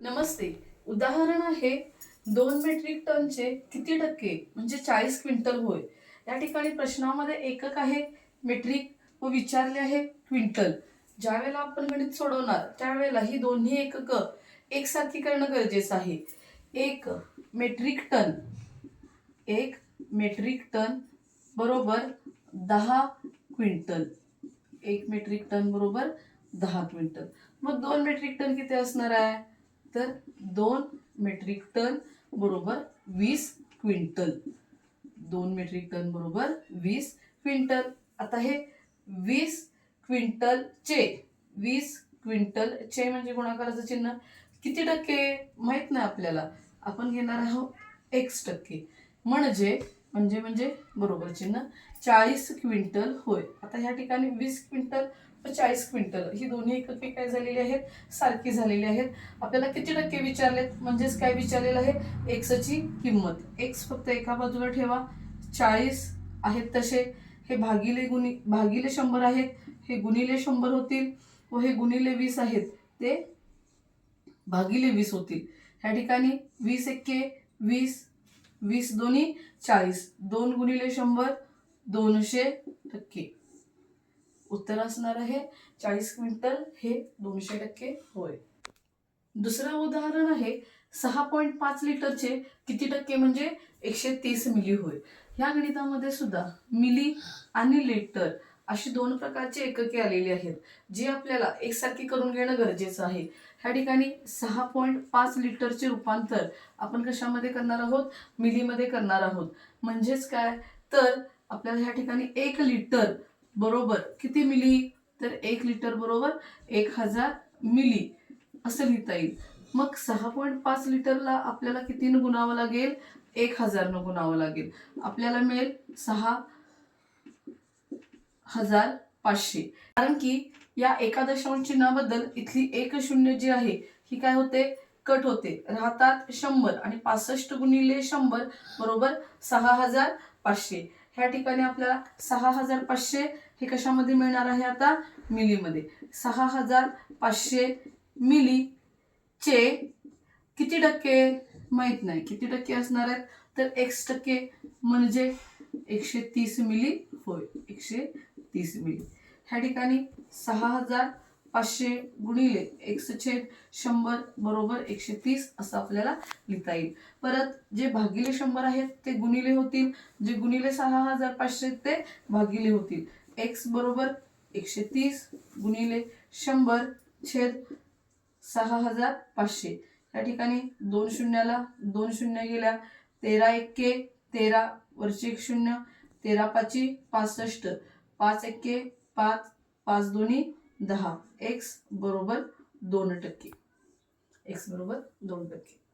नमस्ते. उदाहरण आहे दोन मेट्रिक टनचे किती टक्के म्हणजे चाळीस क्विंटल होय. या ठिकाणी प्रश्नामध्ये एकक आहे मेट्रिक व विचारले आहे क्विंटल. ज्यावेळेला आपण गणित सोडवणार त्यावेळेला ही दोन्ही एकक एकसारखी करणं गरजेचं आहे. एक मेट्रिक टन एक मेट्रिक टन बरोबर दहा क्विंटल. एक मेट्रिक टन बरोबर दहा क्विंटल. मग दोन मेट्रिक टन किती असणार आहे? तर दोन मेट्रिक टन बरोबर वीस क्विंटल. दोन मेट्रिक टन बरोबर वीस क्विंटल. आता हे वीस क्विंटलचे वीस क्विंटलचे म्हणजे गुणाकाराचं चिन्ह किती टक्के माहीत नाही आपल्याला. आपण घेणार आहोत एक्स टक्के. म्हणजे म्हणजे म्हणजे बरोबर चिन्ह. चाळीस क्विंटल होय. आता ह्या ठिकाणी वीस क्विंटल व चाळीस क्विंटल ही दोन्ही एकके काय झालेली आहेत? सारखी झालेली आहेत. आपल्याला किती टक्के विचारलेत? म्हणजेच काय विचारलेलं आहे? एक्सची किंमत. एक्स फक्त एका बाजूला ठेवा. चाळीस आहेत तसे. हे भागिले गुणी भागिले शंभर आहेत. हे गुणिले शंभर होतील व हे गुणिले वीस आहेत. ते भागिले वीस होतील. ह्या ठिकाणी वीस एक्के वीस वीस दोन्ही चाळीस. दोन गुणिले शंभर दोनशे टक्के. उत्तर असणार आहे चाळीस क्विंटल हे दोनशे टक्के होय. दुसरं उदाहरण आहे सहा पॉईंट पाच लिटरचे किती टक्के म्हणजे एकशे तीस मिली होय. ह्या गणितामध्ये सुद्धा मिली आणि लिटर अशी दोन प्रकारची एकके आलेली आहेत जी आपल्याला एकसारखी करून घेणं गरजेचं आहे. ह्या ठिकाणी सहा पॉईंट पाच लिटरचे रूपांतर आपण कशामध्ये करणार आहोत? मिलीमध्ये करणार आहोत. म्हणजेच काय? तर आपल्याला ह्या ठिकाणी एक लिटर बरोबर किती मिली? तर एक लिटर बरोबर एक हजार मिली असं लिहिता येईल. मग सहा पॉईंट पाच लिटरला आपल्याला कितीनं गुणावं लागेल? एक हजारनं गुणावं लागेल. आपल्याला मिळेल सहा हजार पाचशे. कारण की या एका दशांश चिन्हाबद्दल इथली एक शून्य जी आहे ही काय होते? कट होते. राहतात शंभर आणि पासष्ट गुणिले शंभर बरोबर सहा हजार पाचशे. ह्या ठिकाणी आपल्याला सहा हजार पाचशे हे कशामध्ये मिळणार आहे आता? मिलीमध्ये. सहा हजार पाचशे मिली चे किती टक्के? माहीत नाही. किती टक्के असणार आहेत? तर एक्स टक्के म्हणजे एकशे तीस मिली होय. एकशे तीस मिली. ह्या ठिकाणी सहा हजार पाचशे गुणिले एकशेद शंभर बरोबर एकशे तीस असं आपल्याला लिहिता येईल. परत जे भागिले शंभर आहेत ते गुणिले होतील. जे गुणिले सहा हजार पाचशे ते भागिले होतील. एक्स बरोबर एकशे तीस गुणिले शंभर छेद सहा हजार पाचशे. या ठिकाणी दोन शून्याला दोन शून्य गेल्या. तेरा एक्के तेरा वरची एक शून्य तेरा पाची पासष्ट. पाच एक्के पाच पाच दोन्ही दहा. एक्स बरोबर दोन टक्के. एक्स बरोबर दोन टक्के.